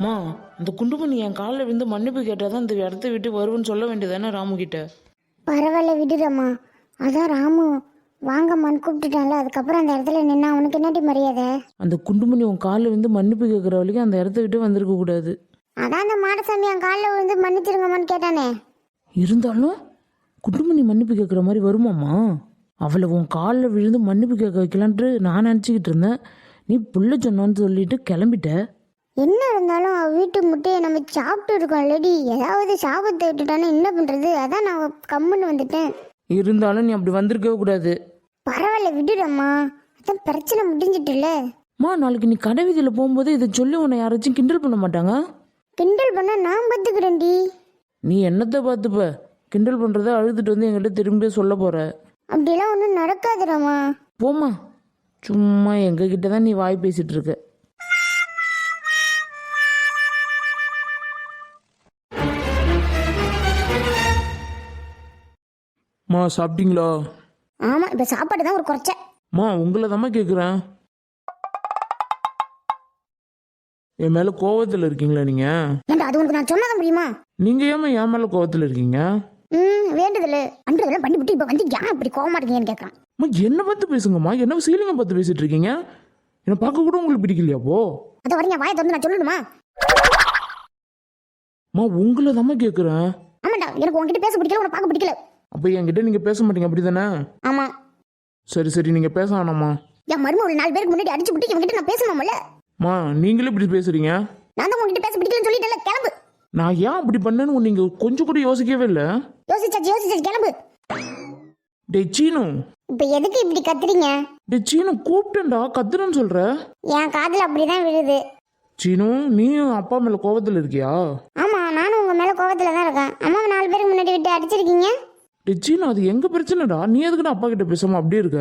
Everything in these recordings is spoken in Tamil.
மா இந்த குண்டுமணி என் காலில் விழுந்து மன்னிப்பு கேட்டால் தான் இந்த இடத்த விட்டு வருவேன்னு சொல்ல வேண்டியதானே ராமு கிட்ட? பரவாயில்ல விடுறம்மா அதான் ராமு. வாங்கம்மான்னு கூப்பிட்டுட்டான்ல. அதுக்கப்புறம் அந்த இடத்துல நின்னா அவனுக்கு என்னடி மரியாதை? அந்த குண்டுமணி உன் காலில் விழுந்து மன்னிப்பு கேட்குற வரைக்கும் அந்த இடத்த விட்டு வந்திருக்க கூடாது. அதான் அந்த மாடசாமி என் காலில் விழுந்து மன்னிச்சிருங்கம்மான்னு கேட்டானே. இருந்தாலும் குண்டுமணி மன்னிப்பு கேட்குற மாதிரி வருமாம்மா? அவளை உன் காலில் விழுந்து மன்னிப்பு கேட்க வைக்கலான்ட்டு நான் நினச்சிக்கிட்டு இருந்தேன். நீ புள்ள சொன்னான்னு சொல்லிட்டு கிளம்பிட்ட. என்ன இருந்தாலும் வீட்டு முட்டையை நம்ம சாப்பிட்டு இருக்கோம் இல்லடி. ஏதாவது சாபத்தை விட்டுட்டானே என்ன பண்ணுறது அதான் நான் கம்முன்னு வந்துட்டேன். இருந்தாலும் நீ அப்படி வந்திருக்கவே கூடாது. பரவாயில்ல விடுடம்மா. அதான் பிரச்சனை முடிஞ்சிட்டுல மா நாளைக்கு நீ கடை வீதியில் போகும்போது இதை சொல்லி உன்னை யாராச்சும் கிண்டல் பண்ண மாட்டாங்க? கிண்டல் பண்ண நான் பார்த்துக்கிறேன்டி. நீ என்னத்தை பார்த்துப்ப? கிண்டல் பண்ணுறத அழுதுட்டு வந்து என்கிட்ட திரும்பி சொல்ல போற. அப்படிலாம் ஒன்றும் நடக்காதுடாம்மா போம்மா. சும்மா எங்ககிட்ட தான் நீ வாய் பேசிட்டு இருக்க. மா சாப்பிட்டீங்களா? ஆமாம் இப்போ சாப்பாடு தான் ஒரு குறைச்ச. மா உங்களை தாம்மா கேட்குறேன் என் மேலே கோவத்தில் இருக்கீங்களா நீங்கள் ஏன்டா அது உனக்கு நான் சொன்னதான் முடியுமா? நீங்கள் ஏம்மா என் மேலே கோவத்தில் இருக்கீங்க? ம் வேண்டுதல். அன்றதெல்லாம் பண்ணி விட்டு இப்போ வந்து ஏன் இப்படி கோவமா இருக்கீங்கன்னு கேட்குறான் அம்மா என்னை பார்த்து பேசுங்கம்மா? என்ன சீலிங்கை பார்த்து பேசிட்டு இருக்கீங்க? என்னை பார்க்க கூட உங்களுக்கு பிடிக்கலையா போ? அதை என் வாயை திறந்து நான் சொல்லணுமா? அம்மா உங்களை தாம்மா கேட்குறேன் ஆமாண்டா எனக்கு உன்கிட்ட பேச பிடிக்கல உன்னை பார்க்க பிடிக்கல. அப்போ என்கிட்ட நீங்கள் பேச மாட்டீங்க அப்படி தானே ஆமாம் சரி சரி நீங்கள் பேச வேணாம்மா. என் மருமக ஒரு நாலு பேருக்கு முன்னாடி அடிச்சு விட்டு இவங்கிட்ட நான் பேசணும்ல? அம்மா நீங்களே இப்படி பேசுறீங்க? நான் தான் உன்கிட்ட பேச பிடிக்கலன்னு சொல்லிட்டேன்ல கிளம்பு. நான் ஏன் அப்படி பண்ணேன்னு நீங்கள் கொஞ்சம் கூட யோசிக்கவே இல்லை? யோசிச்சாச்சு யோசிச்சாச்சு கிளம்பு. டே சீனு. இப்போ எதுக்கு இப்படி கத்துறீங்க? டே சீனு கூப்பிட்டேன்டா கத்துறேன்னு சொல்கிற என் காதில் அப்படிதான் விழுது. சீனு நீயும் அப்பா மேலே கோவத்தில் இருக்கியா? ஆமாம் நானும் உங்கள் மேலே கோவத்தில் தான் இருக்கேன். அம்மாவை நாலு பேருக்கு முன்னாடி விட்டு அடிச்சிருக்கீங்க? சீனு அது எங்க பிரச்சனைடா? நீ எதுக்குடா அப்பா கிட்ட பேசாம அப்படியே இருக்க?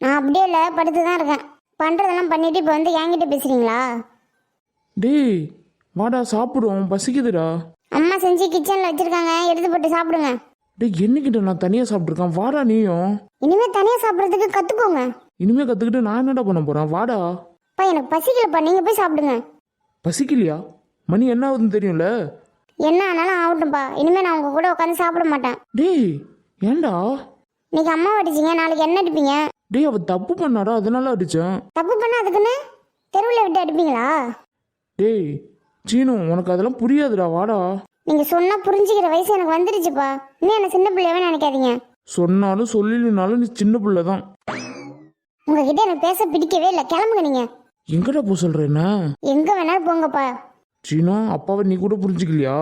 நான் அப்படியே இல்லை படுத்து தான் இருக்கேன். பண்ணுறதெல்லாம் பண்ணிட்டு இப்போ வந்து என்கிட்ட பேசுறீங்களா? டேய் வாடா சாப்பிடுவோம். பசிக்குதுடா. அம்மா செஞ்சு கிச்சனில் வச்சுருக்காங்க. எடுத்து போட்டு சாப்பிடுங்க. டேய் என்னகிட்ட நான் தனியா சாப்பிட்ருக்கேன் வாடா நீயும். இனிமே தனியாக சாப்பிட்றதுக்கு கற்றுக்கோங்க இனிமே கத்துக்கிட்டு நான் என்னடா பண்ண போறேன்? வாடா. அப்பா எனக்கு பசிக்கலப்பா. நீங்கள் போய் சாப்பிடுங்க. பசிக்கலையா? மணி என்ன ஆகுதுன்னு தெரியும்ல? என்ன ஆனாலும் ஆகட்டும்ப்பா இனிமேல் நான் உங்கள் கூட உட்காந்து சாப்பிட மாட்டேன். டேய் ஏன்டா? இன்னைக்கு அம்மா அடிச்சிங்க நாளைக்கு என்ன அடிப்பீங்க? டேய் அவ தப்பு பண்ணாடா அதனால அடிச்சேன். தப்பு பண்ண அதுக்குன்னு? தெருவில் விட்டு அடிப்பீங்களா? டேய் சீனு உனக்கு அதெல்லாம் புரியாதுடா வாடா. நீங்கள் சொன்னால் புரிஞ்சுக்கிற வயசு எனக்கு வந்துடுச்சுப்பா. இன்னும் என்ன சின்ன பிள்ளையவே நினைக்காதீங்க. சொன்னாலும் சொல்லினாலும் நீ சின்ன பிள்ளை தான் உங்ககிட்ட எனக்கு பேச பிடிக்கவே இல்லை. கிளம்புங்க நீங்கள் எங்கடா போ சொல்ற என்ன? எங்கே வேணாலும் போங்கப்பா. சீனு அப்பாவை நீ கூட புரிஞ்சுக்கலையா?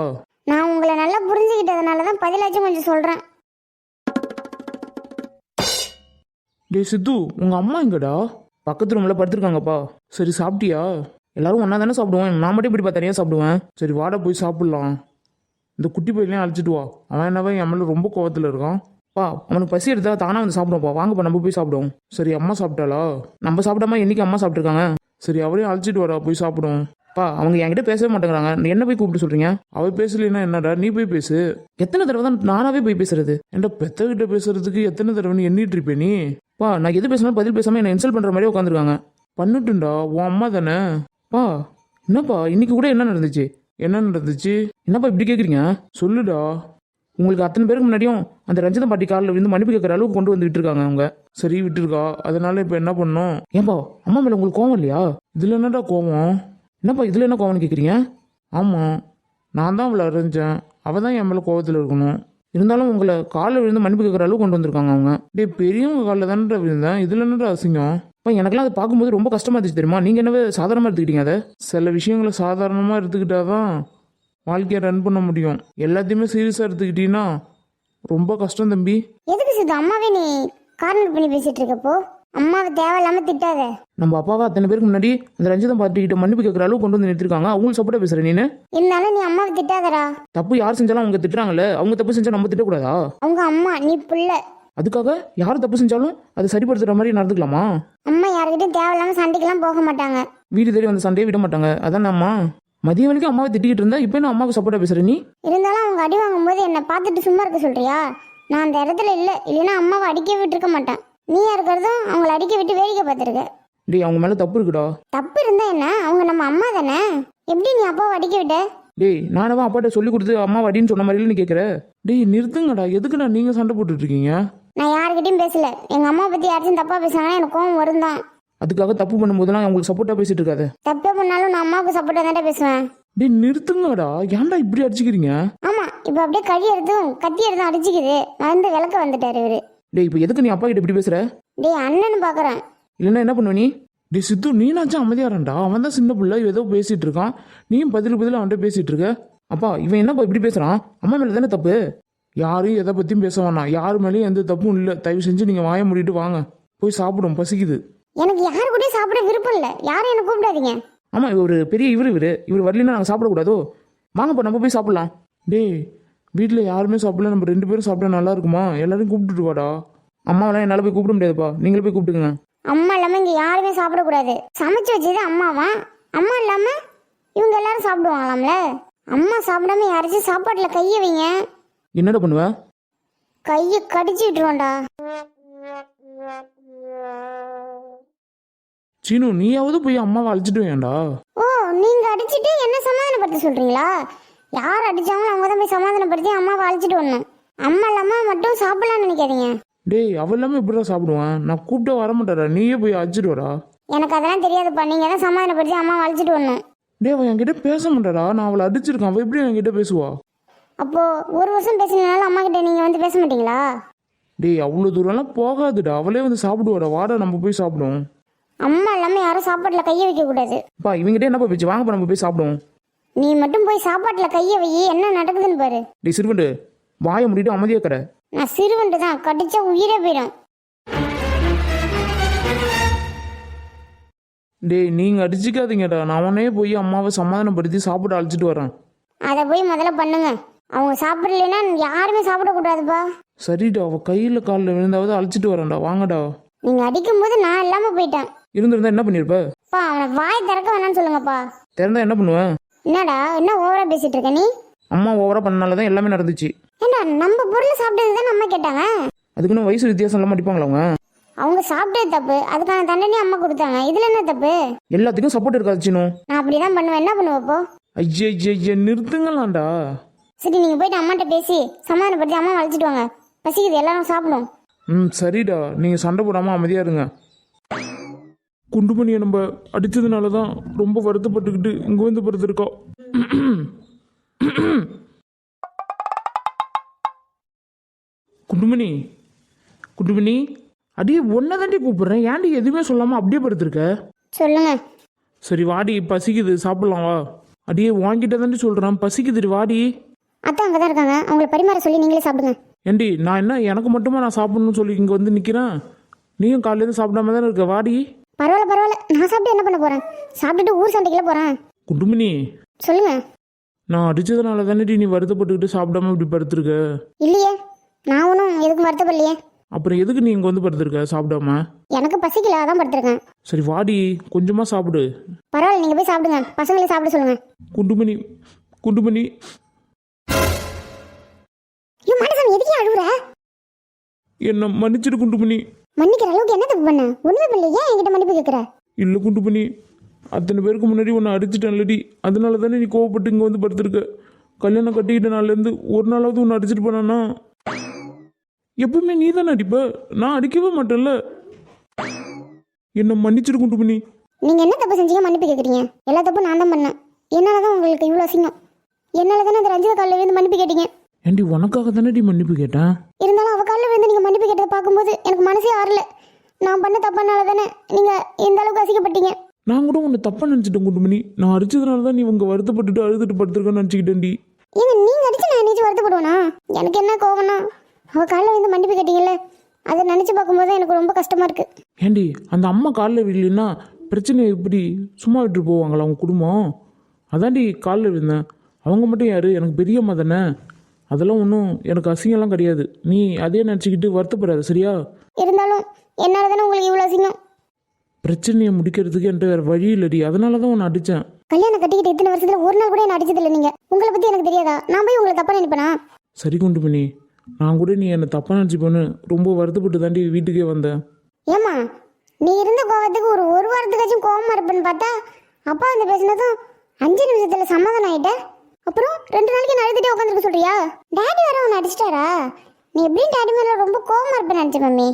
நான் உங்களை நல்லா புரிஞ்சுக்கிட்டதுனால தான் பதிலாச்சும் கொஞ்சம் சொல்கிறேன் டே சித்து உங்க அம்மா எங்கடா? பக்கத்து ரூம்ல படுத்திருக்காங்கப்பா. சரி சாப்பிட்டியா? எல்லாரும் ஒன்றா தானே சாப்பிடுவேன் நான் மட்டும் இப்படி தனியாக சாப்பிடுவேன். சரி வாடா போய் சாப்பிட்லாம். இந்த குட்டி பையனையும் அழைச்சிட்டு வா. அவன் என்னவா என் மேலே ரொம்ப கோவத்தில் இருக்கான். பா அவனுக்கு பசி எடுத்தா தானே வந்து சாப்பிடுவோம்ப்பா வாங்கப்பா நம்ம போய் சாப்பிடுவோம். சரி அம்மா சாப்பிட்டாளா? நம்ம சாப்பிடாம என்னைக்கு அம்மா சாப்பிட்ருக்காங்க சரி அவரையும் அழைச்சிட்டு வரா போய் சாப்பிடுவோம். பா அவங்க என்கிட்ட பேசவே மாட்டேங்கிறாங்க. நீ என்ன போய் கூப்பிட்டு சொல்றீங்க? அவ பேசலன்னா என்னடா? நீ போய் பேசு. எத்தனை தடவை தான் நானாவே போய் பேசுறது? என்கிட்ட பெத்தகிட்ட பேசுறதுக்கு எத்தனை தடவை நீ எண்ணிட்டு இருப்பே நீ? பா நான் எது பேசினாலும் பதில் பேசாமல் என்ன இன்சல்ட் பண்ணுற மாதிரி உட்காந்துருக்காங்க பண்ணட்டும்டா உன் அம்மா தானே? பா என்னப்பா இன்னைக்கு கூட என்ன நடந்துச்சு? என்ன நடந்துச்சு? என்னப்பா இப்படி கேட்குறீங்க சொல்லுடா. உங்களுக்கு அத்தனை பேருக்கு முன்னாடியும் அந்த ரஞ்சிதம் பாட்டி காலில் விழுந்து மன்னிப்பு கேட்குற அளவுக்கு கொண்டு வந்து விட்டுருக்காங்க அவங்க. சரி விட்டுருக்கா. அதனால இப்போ என்ன பண்ணோம் ஏன்பா அம்மா மேலே உங்களுக்கு கோவம் இல்லையா? இதில் என்னடா கோவம்? என்னப்பா இதில் என்ன கோவம்னு கேட்குறீங்க ஆமாம் நான் தான் அவளை அறிஞ்சேன் அவள் தான் என் மேலே கோவத்தில் இருக்கணும். இருந்தாலும் உங்களை காலில் விழுந்து மன்னிப்பு கேட்குற அளவு கொண்டு வந்திருக்காங்க அவங்க. டேய் பெரியவங்க காலில் தானே விழுந்தேன். இதில் என்னடா அசிங்கம்? இப்போ எனக்குலாம் அதை பார்க்கும்போது ரொம்ப கஷ்டமா இருந்துச்சு தெரியுமா? நீங்கள் என்னவே சாதாரணமாக எடுத்துக்கிட்டீங்க அதை? சில விஷயங்களை சாதாரணமாக எடுத்துக்கிட்டாதான் வாழ்க்கையை ரன் பண்ண முடியும். எல்லாத்தையுமே சீரியஸாக எடுத்துக்கிட்டீங்கன்னா ரொம்ப கஷ்டம் தம்பி. எதுக்கு சித்து அம்மாவே நீ கார்னர் பண்ணி பேசிட்டு இருக்கப்போ? அம்மாவை தேவையில்லாம திட்டாத. நம்ம அப்பாவை அத்தனை பேருக்கு முன்னாடி அந்த ரஞ்சிதம் பார்த்துக்கிட்ட மன்னிப்பு கேட்குற அளவுக்கு கொண்டு வந்து நிறுத்திருக்காங்க. அவங்களுக்கு சப்போர்ட்டாக பேசுகிறேன் நீனு? இருந்தாலும் நீ அம்மாவை திட்டாதடா. தப்பு யார் செஞ்சாலும் அவங்க திட்டுறாங்கல்ல. அவங்க தப்பு செஞ்சா நம்ம திட்டக்கூடாதா? அவங்க அம்மா நீ புள்ள. அதுக்காக யார் தப்பு செஞ்சாலும் அதை சரிப்படுத்துற மாதிரி நடந்துக்கலாமா? அம்மா யாருக்கிட்டையும் தேவையில்லாம சண்டைக்கெல்லாம் போக மாட்டாங்க. வீடு தேடி வந்து சண்டையே விட மாட்டாங்க. அதான் அம்மா? மதியம் வரைக்கும் அம்மாவை திட்டிக்கிட்டு இருந்தா இப்போ என்ன அம்மாவுக்கு சப்போர்ட்டாக பேசுற நீ? இருந்தாலும் அவங்க அடி வாங்கும்போது என்னை பார்த்துட்டு சும்மா இருக்க சொல்றியா? நான் அந்த இடத்துல இல்லை. இல்லைன்னா அம்மாவை அடிக்க விட்டுருக்க மாட்டேன். நீயா இருக்கிறதும் அவங்கள அடிக்க விட்டு வேடிக்கை பார்த்துருக்க. டேய் அவங்க மேலே தப்பு இருக்குடா. தப்பு இருந்தா என்ன? அவங்க நம்ம அம்மா தானே? எப்படி நீ அப்பாவை அடிக்க விட்ட? டேய் நானவா அப்பாட்ட சொல்லி கொடுத்து அம்மா வடின்னு சொன்ன மாதிரி நீ கேட்குற டேய் நிறுத்துங்கடா. எதுக்குடா நீங்கள் சண்டை போட்டுட்டு இருக்கீங்க நான் யாருக்கிட்டையும் பேசல. எங்க அம்மா பத்தி யாராச்சும் தப்பா பேசுனாங்கன்னா எனக்கு கோவம் வரும் தான் அதுக்காக தப்பு பண்ணும்போதெல்லாம் உங்களுக்கு சப்போர்ட்டாக பேசிட்டு இருக்காத. தப்பே பண்ணாலும் நான் அம்மாவுக்கு சப்போர்ட்டா தானே பேசுவேன். டேய் நிறுத்துங்கடா. ஏன்டா இப்படி அடிச்சுக்கிறீங்க? ஆமா இப்ப அப்படியே கழி எடுத்தும் கத்தி எடுத்தும் அடிச்சுக்குது. வந்து விளக்க வந்துட்டாரு இவரு. டேய் இப்போ எதுக்கு நீ அப்பா கிட்ட இப்படி பேசுற? டேய் அண்ணன்னு பாக்குறேன். இல்லைன்னா என்ன பண்ணுவ நீ? டேய் சித்து நீனாச்சும் அமைதியாரண்டா அவன் தான் சின்ன பிள்ளை ஏதோ பேசிட்டு இருக்கான். நீயும் பதில் பதில் அவன்கிட்ட பேசிட்டு இருக்க. அப்பா இவன் என்னப்பா இப்படி பேசுறான்? அம்மா மேல தானே தப்பு? யாரையும் எதை பத்தியும் பேச வேணாம். யார் மேலேயும் எந்த தப்பும் இல்லை. தயவு செஞ்சு நீங்க வாய மூடிட்டு வாங்க. போய் சாப்பிடும் பசிக்குது. எனக்கு யாரு கூடயும் சாப்பிட விருப்பம் இல்ல. யாரும் என்ன கூப்பிடாதீங்க. ஆமா இவர் பெரிய இவர் இவர். இவர் வரலன்னா நாங்கள் சாப்பிடக்கூடாதோ? வாங்கப்பா நம்ம போய் சாப்பிடலாம். டேய் வீட்டில் யாருமே சாப்பிடல நம்ம ரெண்டு பேரும் சாப்பிட்டா நல்லா இருக்குமா? எல்லாரையும் கூப்பிட்டுட்டு வாடா. அம்மாவெல்லாம் என்னால் போய் கூப்பிட முடியாதுப்பா. நீங்களே போய் கூப்பிட்டுங்க அம்மா இல்லாம இங்க யாருமே சாப்பிடக்கூடாது. சமைச்சு வச்சது அம்மாவா? அம்மா இல்லாம இவங்க எல்லாரும் சாப்பிடுவாங்களாம்ல? அம்மா சாப்பிடாம யாராச்சும் சாப்பாட்டுல கைய வைங்க. என்னடா பண்ணுவ? கைய கடிச்சு விட்டுருவோம்டா. சீனு நீயாவது போய் அம்மாவை அழைச்சிட்டு வேண்டா ஓ நீங்க அடிச்சிட்டு என்ன சமாதானப்படுத்த சொல்றீங்களா? யார் அடிச்சாங்களோ அவங்க தான் போய் சமாதானப்படுத்தி அம்மாவை அழைச்சிட்டு வரணும். அம்மா இல்லாம மட்டும் சாப்பிடலாம்னு நினைக்காதீங்க. டேய் அவ இல்லாமல் எப்படிடா சாப்பிடுவேன் நான் கூப்பிட்டா வர மாட்டாரா நீயே போய் அழைச்சிட்டு வரா எனக்கு அதெல்லாம் தெரியாதுப்பா. நீங்க தான் சமாதானப்படுத்தி அம்மாவை அழைச்சிட்டு வரணும். டேய் அவன் என்கிட்ட பேச மாட்டாரா நான் அவளை அடிச்சிருக்கேன். அவள் எப்படி என்கிட்ட பேசுவா? அப்போ ஒரு வருஷம் பேசினாலும் அம்மா கிட்ட நீங்க வந்து பேச மாட்டீங்களா? டேய் அவ்வளோ தூரம்லாம் போகாதுடா. அவளே வந்து சாப்பிடுவாடா. வாடா நம்ம போய் சாப்பிடுவோம். அம்மா இல்லாம யாரும் சாப்பாட்டுல கைய வைக்க கூடாது அப்பா இவங்கிட்ட என்னப்பா பேச்சு? வாங்கப்பா நம்ம போய் சாப்பிடுவோம். நீ மட்டும் போய் சாப்பாட்டுல கைய வை என்ன நடக்குதுன்னு பாரு. டேய் சிறுவண்டு வாயை முடிட்டு அமைதியாக கடை நான் சிறுவன்ட்டு தான் கடிச்சா உயிரே போயிடும். டேய் நீங்கள் அடிச்சுக்காதீங்கடா. நான் அவனே போய் அம்மாவை சமாதானப்படுத்தி சாப்பிட அழைச்சிட்டு வரேன். அதை போய் முதல்ல பண்ணுங்க. அவங்க சாப்பிடலைன்னா யாருமே சாப்பிடக்கூடாதுப்பா. சரிடா அவள் கையில் காலில் விழுந்தாவது அழைச்சிட்டு வரேன்டா. வாங்கடா. நீங்க அடிக்கும்போது நான் இல்லாம போயிட்டேன். இருந்திருந்தா என்ன பண்ணியிருப்ப அப்பா அவனை வாய் திறக்க வேணாம்னு சொல்லுங்கப்பா. திறந்தா என்ன பண்ணுவேன் என்னடா என்ன ஓவரா பேசிட்டு இருக்க நீ? அம்மா ஓவராக பண்ணனால தான் எல்லாமே நடந்துச்சு. ஏண்டா நம்ம பொருளை சாப்பிட்டது தான் அம்மா கேட்டாங்க? அதுக்குன்னு வயசு வித்தியாசம் இல்லாமல் அடிப்பாங்களா அவங்க? அவங்க சாப்பிட்டது தப்பு அதுக்கான தண்டனையும் அம்மா கொடுத்தாங்க. இதுல என்ன தப்பு? எல்லாத்துக்கும் சப்போர்ட் இருக்காது சீனு. நான் அப்படிதான் பண்ணுவேன். என்ன பண்ணுவப்போ ஐயா ஐயா ஐயா நிறுத்துங்களாண்டா. சரி நீங்க போயிட்டு அம்மாட்ட பேசி சமாதானப்படுத்தி அம்மா அழைச்சிட்டு வாங்க. பசிக்குது எல்லாரும் சாப்பிடும். ம் சரிடா. நீங்கள் சண்டை போடாமல் அமைதியாக இருங்க. குண்டுமணியை நம்ம அடித்ததுனால தான் ரொம்ப வருத்தப்பட்டுக்கிட்டு இங்கே வந்து படுத்துருக்கோம் குண்டுமணி குண்டுமணி அடியே ஒன்றை தாண்டி கூப்பிடுறேன். ஏன்டி எதுவுமே சொல்லாமல் அப்படியே படுத்திருக்க? சொல்லுங்க. சரி வாடி பசிக்குது சாப்பிடலாம் வா. அடியே வாங்கிட்ட தாண்டி சொல்கிறேன் பசிக்குதுடி வாடி. அத்தை அங்கே தான் இருக்காங்க. அவங்கள பரிமாற சொல்லி நீங்களே சாப்பிடுங்க. ஏண்டி நான் என்ன எனக்கு மட்டுமா நான் சாப்பிடணும்னு சொல்லி இங்கே வந்து நிற்கிறேன் நீயும் காலையிலேருந்து சாப்பிடாம தானே இருக்க வாடி. பரவாயில்ல பரவாயில்ல. நான் சாப்பிட்டு என்ன பண்ண போறேன்? சாப்பிட்டுட்டு ஊர் சண்டைக்குள்ள போறேன். குண்டுமணி. சொல்லுங்க. நான் அடிச்சதுனால தானே நீ வருத்தப்பட்டுக்கிட்டு சாப்பிடாம இப்படி படுத்திருக்க? இல்லையே. நான் ஒன்றும் எதுக்கும் வருத்தப்படலையே. அப்புறம் எதுக்கு நீ இங்கே வந்து படுத்திருக்க சாப்பிடாம? எனக்கு பசிக்கல அதான் படுத்திருக்கேன். சரி வாடி. கொஞ்சமாக சாப்பிடு. பரவாயில்ல நீங்க போய் சாப்பிடுங்க. பசங்களையும் சாப்பிட சொல்லுங்க. குண்டுமணி. குண்டுமணி. ஐயோ மாடசாமி எதுக்கே அழுகுற என்னை மன்னிச்சிடு குண்டுமணி. மன்னிக்கிற அளவுக்கு என்ன தப்பு பண்ண? ஒண்ணுமே பண்ணல ஏன் என்கிட்ட மன்னிப்பு கேட்குற இல்லை குண்டுமணி அத்தனை பேருக்கு முன்னாடி உன்னை அடிச்சிட்டேன்லடி. அதனால தானே நீ கோவப்பட்டு இங்கே வந்து படுத்திருக்க? கல்யாணம் கட்டிக்கிட்ட நாள்லேருந்து ஒரு நாளாவது உன்னை அடிச்சிட்டு போனானா? எப்பவுமே நீ தானே அடிப்ப? நான் அடிக்கவே மாட்டேன்ல. என்னை மன்னிச்சிடு குண்டுமணி நீங்க என்ன தப்பு செஞ்சீங்க? மன்னிப்பு கேட்குறீங்க எல்லா தப்பும் நான் தான் பண்ணேன். என்னால தான் உங்களுக்கு இவ்வளோ அசிங்கம். என்னால தானே அந்த ரஞ்சித காலில் விழுந்து மன்னிப்பு கேட்டீங்க? ஏண்டி உனக்காக தானே மன்னிப்பு கேட்டேன்? இருந்தாலும் அவ காலில் விழுந்து நீங்க மன்னிப்பு கேட்டதை பார்க்கும்போது எனக்கு மனசே ஆறல. நான் பண்ண தப்பானால தானே நீங்க இந்த அளவுக்கு அசிங்கப்பட்டீங்க? நான் கூட உன்னை தப்பாக நினச்சிட்டேன் குண்டுமணி. நான் அடிச்சதுனால தான் நீ உங்க வருத்தப்பட்டுட்டு அழுதுட்டு படுத்திருக்கேன்னு நினச்சிக்கிட்டேன்டி. ஏங்க நீங்க அடிச்சு நான் நினைச்சு வருத்தப்படுவேனா? எனக்கு என்ன கோவம்னா? அவ காலில் விழுந்து மன்னிப்பு கேட்டீங்கல்ல அதை நினைச்சு பார்க்கும்போது எனக்கு ரொம்ப கஷ்டமா இருக்கு. ஏண்டி அந்த அம்மா காலில் விழலைன்னா பிரச்சனை இப்படி சும்மா விட்டு போவாங்களா அவங்க குடும்பம்? அதாண்டி காலில் விழுந்தேன். அவங்க மட்டும் யாரு? எனக்கு பெரிய அம்மா தானே? அதெல்லாம் ஒன்றும் எனக்கு அசிங்கம்லாம் கிடையாது. நீ அதே நினச்சிக்கிட்டு வருத்தப்படாத சரியா? இருந்தாலும் என்னால தானே உங்களுக்கு இவ்வளோ அசிங்கம்? பிரச்சனையை முடிக்கிறதுக்கு என்கிட்ட வேறு வழி இல்லடி. அதனால தான் உன்னை அடித்தேன் கல்யாணம் கட்டிக்கிட்டு இத்தனை வருஷத்துல ஒரு நாள் கூட என்ன அடிச்சதில்லை நீங்க. உங்களை பத்தி எனக்கு தெரியாதா? நான் போய் உங்களை தப்பா நினைப்பேனா? சரி குண்டு பண்ணி நான் கூட நீ என்னை தப்பாக நினச்சிப்போன்னு ரொம்ப வருத்தப்பட்டு தாண்டி வீட்டுக்கே வந்தேன். ஏமா நீ இருந்த கோவத்துக்கு ஒரு ஒரு வாரத்துக்காச்சும் கோவமா இருப்பேன்னு பார்த்தா அப்பா வந்து பேசினதும் அஞ்சு நிமிஷத்துல சமாதானம் ஆயிட்ட? அப்புறம் ரெண்டு நாளைக்கு அழுதுட்டே உட்காந்துருக்க சொல்றியா? டாடி வர உன்னை அடிச்சிட்டாரா? நீ எப்படியும் டாடி மேல ரொம்ப கோவமா இருப்பேன்னு நினைச்சேன் மம்மி.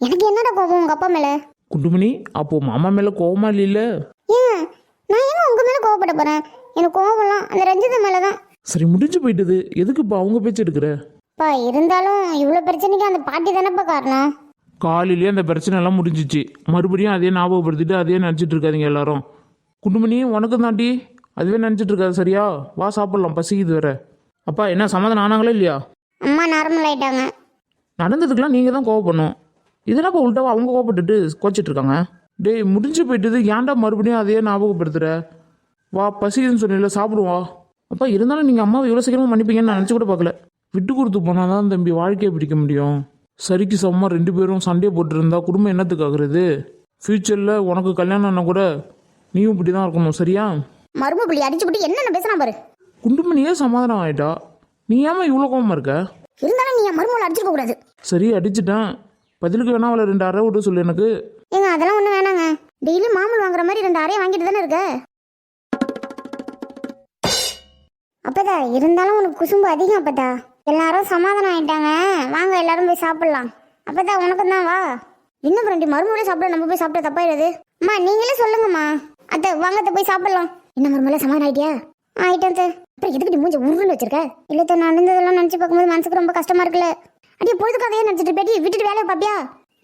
எனக்கு என்னடா கோவம் உங்க அப்பா மேல? குண்டுமணி அப்போ மாமா மேலே கோவமா இல்லைல்ல? ஏன்? நான் ஏங்க உங்க மேல கோவப்பட போறேன்? எனக்கு கோவம்லாம் அந்த ரஞ்சிதா மேலதான். சரி முடிஞ்சு போயிட்டது. எதுக்கு இப்போ அவங்க பேச்சு எடுக்கிற? பா இருந்தாலும் இவ்வளவு பிரச்சனைக்கு அந்த பாட்டி தானப்பா காரணம்? காலையிலேயே அந்த பிரச்சனை எல்லாம் முடிஞ்சிச்சு. மறுபடியும் அதே ஞாபகப்படுத்திட்டு அதே நினச்சிட்டு இருக்காதீங்க எல்லாரும். குண்டுமணி உனக்கு தாண்டி அதுவே நினச்சிட்டு இருக்காது சரியா? வா சாப்பிட்லாம். பசிக்குது வேற. அப்பா என்ன சமாதானம் ஆனாங்களா இல்லையா? அம்மா நார்மல் ஆயிட்டாங்க. நடந்ததுக்கெல்லாம் நீங்கள் தான் கோவப்படணும். இதெல்லாம் உள்டாவா? அவங்க கோவப்பட்டுட்டு கோச்சிட்டு இருக்காங்க டேய் முடிஞ்சு போயிட்டது. ஏன்டா மறுபடியும் அதையே ஞாபகப்படுத்துற? வா பசிக்குதுன்னு சொன்னீங்களே சாப்பிடுவா அப்பா இருந்தாலும் நீங்கள் அம்மாவை இவ்வளோ சீக்கிரமாக மன்னிப்பீங்கன்னு நான் நினச்சி கூட பார்க்கல. விட்டு கொடுத்து போனால் தான் தம்பி வாழ்க்கையை பிடிக்க முடியும். சரிக்கு சமமா ரெண்டு பேரும் சண்டையை போட்டுருந்தா குடும்பம் என்னத்துக்கு ஆகுறது? ஃப்யூச்சரில் உனக்கு கல்யாணம்னா கூட நீயும் இப்படி தான் இருக்கணும் சரியா? மரும புள்ளி அடிச்சு விட்டு என்னென்ன பேசுறான் பாரு. குண்டுமணியே சமாதானம் ஆயிட்டா? நீ ஏமா இவ்வளோ கோவமா இருக்க? இருந்தாலும் நீ என் மருமகளை அடிச்சிருக்க கூடாது. சரி அடிச்சிட்டேன். பதிலுக்கு வேணா அவளை ரெண்டு அரை விட்டு சொல்லு எனக்கு. ஏங்க அதெல்லாம் ஒண்ணும் வேணாங்க. டெய்லி மாமூல் வாங்குற மாதிரி ரெண்டு அறையை வாங்கிட்டு தானே இருக்க? அப்பதா இருந்தாலும் உனக்கு குசும்பு அதிகம் அப்பதா. எல்லாரும் சமாதானம் ஆயிட்டாங்க. வாங்க எல்லாரும் போய் சாப்பிடலாம். அப்பதா உனக்கும் தான் வா. இன்னும் ரெண்டு மருமகளே சாப்பிட நம்ம போய் சாப்பிட தப்பாயிடுது? அம்மா நீங்களே சொல்லுங்கம்மா. அத்தை வாங்க அத்தை போய் சாப்பிடலாம். என்ன மருமகளே சமாதானம் ஆயிட்டியா? ஆயிட்டேன் அத்தை. அப்புறம் எதுக்கு நீ மூஞ்ச உருன்னு வச்சிருக்க? இல்ல அத்தை, நடந்ததெல்லாம் நினைச்சு பார்க்கும்போது மனசுக்கு ரொம்ப கஷ்டமா இருக்குல்ல. அடி பொழுதுக்கு அதையே நினைச்சிட்டு பேட்டி விட்டுட்டு வேலையை பாப்பியா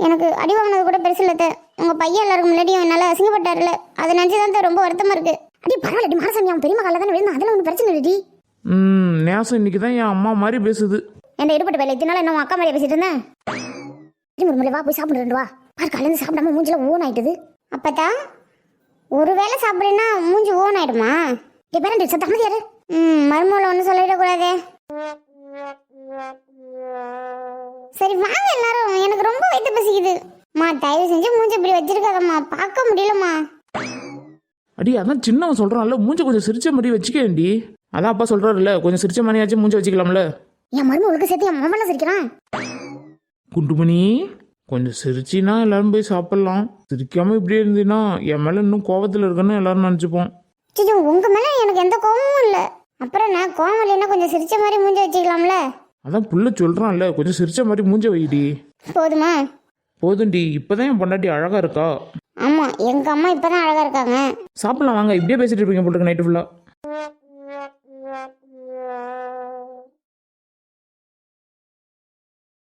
எனக்கு அடி வாங்கினது கூட பெருசு இல்லை உங்க பையன் எல்லாருக்கும் முன்னாடியும் என்னால அசிங்கப்பட்டாருல அதை நினைச்சு தான் ரொம்ப வருத்தமா இருக்கு. அடி பரவாயில்ல மாரசாமி அவன் பெரியமா காலில் தானே விழுந்தான். அதெல்லாம் ஒன்றும் பிரச்சனை இல்லடி. ம் நேசம் இன்னைக்கு தான் என் அம்மா மாதிரி பேசுது. என் எடுப்பட்ட வேலை? இத்தனால என்ன உன் அக்கா மாதிரியா பேசிட்டு இருந்தேன்? சரி முருமலை வா போய் சாப்பிட ரெண்டு வா. பாரு காலேருந்து சாப்பிடாம மூஞ்சில ஓன் ஆயிட்டுது அப்பத்தா ஒரு வேளை சாப்பிடுன்னா மூஞ்சி ஓன் ஆயிடுமா டே பேரண்டி சத்த யாரு ம் மருமூல ஒன்றும் சொல்லிடக்கூடாதே. சரி வாங்க எல்லாரும். எனக்கு ரொம்ப வயிற்று பசிக்குது. மா தயவு செஞ்சு மூஞ்சி இப்படி வச்சிருக்காதம்மா. பார்க்க முடியலம்மா. அடி அதான் சின்னவன் சொல்கிறான்ல மூஞ்ச கொஞ்சம் சிரிச்ச மாதிரி வச்சுக்கேண்டி அதான் அப்பா சொல்கிறாருல்ல கொஞ்சம் சிரிச்ச மாதிரியாச்சும் மூஞ்ச வச்சுக்கலாம்ல. என் மருமகளுக்கு சேர்த்து என் மாமல்ல சிரிக்கிறான். குண்டுமணி. கொஞ்சம் சிரிச்சினா எல்லாரும் போய் சாப்பிட்லாம். சிரிக்காம இப்படியே இருந்தீன்னா என் மேலே இன்னும் கோவத்தில் இருக்குன்னு எல்லாரும் நினச்சிப்போம். சிச்சு உங்க மேல எனக்கு எந்த கோவமும் இல்ல. அப்புறம் நான் கோவம் இல்லைன்னா கொஞ்சம் சிரிச்ச மாதிரி மூஞ்சி வச்சுக்கலாம்ல? அதான் புள்ள சொல்கிறான்ல கொஞ்சம் சிரிச்ச மாதிரி மூஞ்ச வைடி. போதுமா? போதும்டி இப்போதான் என் பொண்டாட்டி அழகாக இருக்கா. ஆமா எங்க அம்மா இப்பதான் அழகா இருக்காங்க. சாப்பிடலாம் வாங்க. இப்படியே பேசிட்டு இருப்பீங்க போட்டுருக்கு நைட்டு ஃபுல்லாக